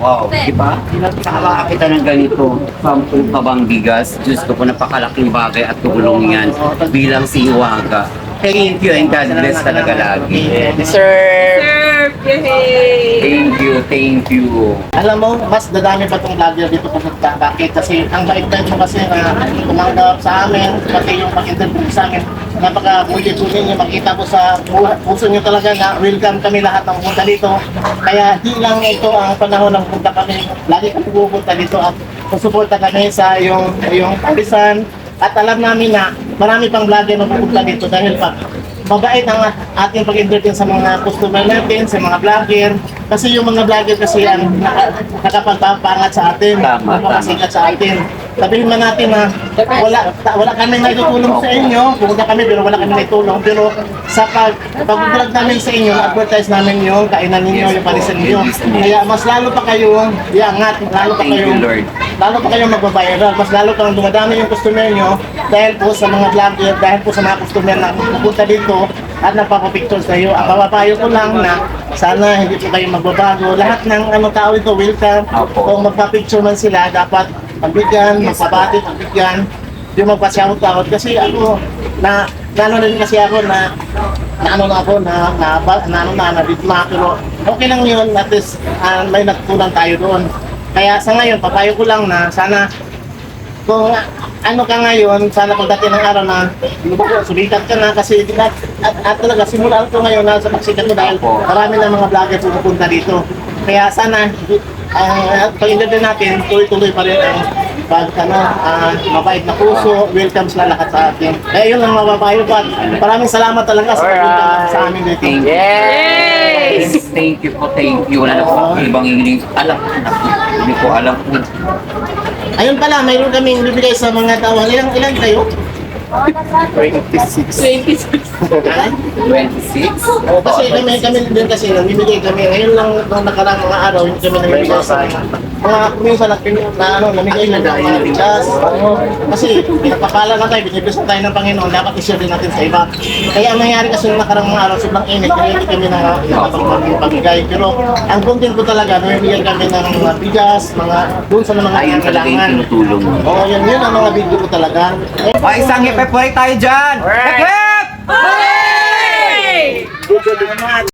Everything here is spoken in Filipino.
Wow, di ba? Pinagkakala kita ng ganito. Sampung kabang bigas. Diyos ko po, napakalaking bagay at tulong yan bilang si Iwaga. Thank you and God bless talaga lagi. Deserve. Serve! Yay! Thank you, thank you. Alam mo, mas dadami pa itong vlogger dito pupunta. Bakit? Kasi ang bait-bait mo kasi na tumanggap sa amin, pati yung pag-interview sa amin, napaka-bulit-bulit niyo, makita ko sa buha- puso niyo talaga na welcome kami lahat ng pumunta dito. Kaya di lang ito ang panahon ng pupunta kami. Lagi kami pupunta dito at susuporta kami sa yung, yung palisan. At alam namin na marami pang vlogger na pupunta dito dahil pag mabait ang ating pag-entertain sa mga customer natin, sa mga vlogger. Kasi yung mga vlogger kasi yan, naka, nakapagpapangat sa atin, Tama, nakapasikat sa atin. Sabihin man natin na wala ta- wala kami naitutulong sa inyo, pumunta kami pero wala kami naitulong. Pero sa pag pag-vlog namin sa inyo, advertise namin yung kainan ninyo, yung palisan ninyo. Kaya mas lalo pa kayong iangat, lalo pa kayong lalo pa kayong magbabiral, mas lalo pang dumadami yung customer nyo dahil po sa mga vlogger, dahil po sa mga customer na pupunta dito at nagpapapictures sa iyo. Ang papapayo ko lang na sana hindi po kayo magbabago. Lahat ng ano tao ito, welcome. Opo. Kung magpapicture man sila, dapat pagbigyan, magpabati, pagbigyan, yung magpa-shout out. Kasi ako, na, na ano rin kasi ako na na ano na ako na na, na, na na, na bitma, pero okay lang yun at least ah, may natutunan tayo doon. Kaya sa ngayon, papayo ko lang na sana kung ano ka ngayon, sana pagdating ng araw na lumabas, sumikat ka na kasi at, at, at talaga simulan ko ngayon na sa pagsikat mo dahil marami na mga vlogger pumupunta dito. Kaya sana ang pag-interview natin, tuloy-tuloy pa rin ang pag ano, ah, mabait na puso, welcome sila lahat sa atin. Kaya yun lang mababayo pa. Maraming salamat talaga sa pagpunta sa amin dito. Thank you. Yes! Thank you po, thank you. Wala na po ibang hindi alam. Hindi ko alam po. Ayun pala, mayroon kaming bibigay sa mga tao. Ilang, ilang kayo? 26. 26? Oo, kasi kami, kami din kasi namimigay kami. Ngayon lang nung nakarang mga araw, hindi kami namimigay sa mga minsan na, na ano, namigay na mga bigas. Kasi pinapakala na tayo, binibigyan tayo ng Panginoon, dapat i-share din natin sa iba. Kaya ang nangyari kasi nung nakarang mga araw, sobrang init, kaya hindi kami na nakapagpamigay. Pero ang content ko talaga, namimigay kami ng mga bigas, mga doon sa mga Ayun talaga yung kailangan. tinutulong. Oo, yun, yun ang mga video ko talaga. Eh, Ay, isang hip-hip tayo dyan! Hip-hip! Hey! Salamat.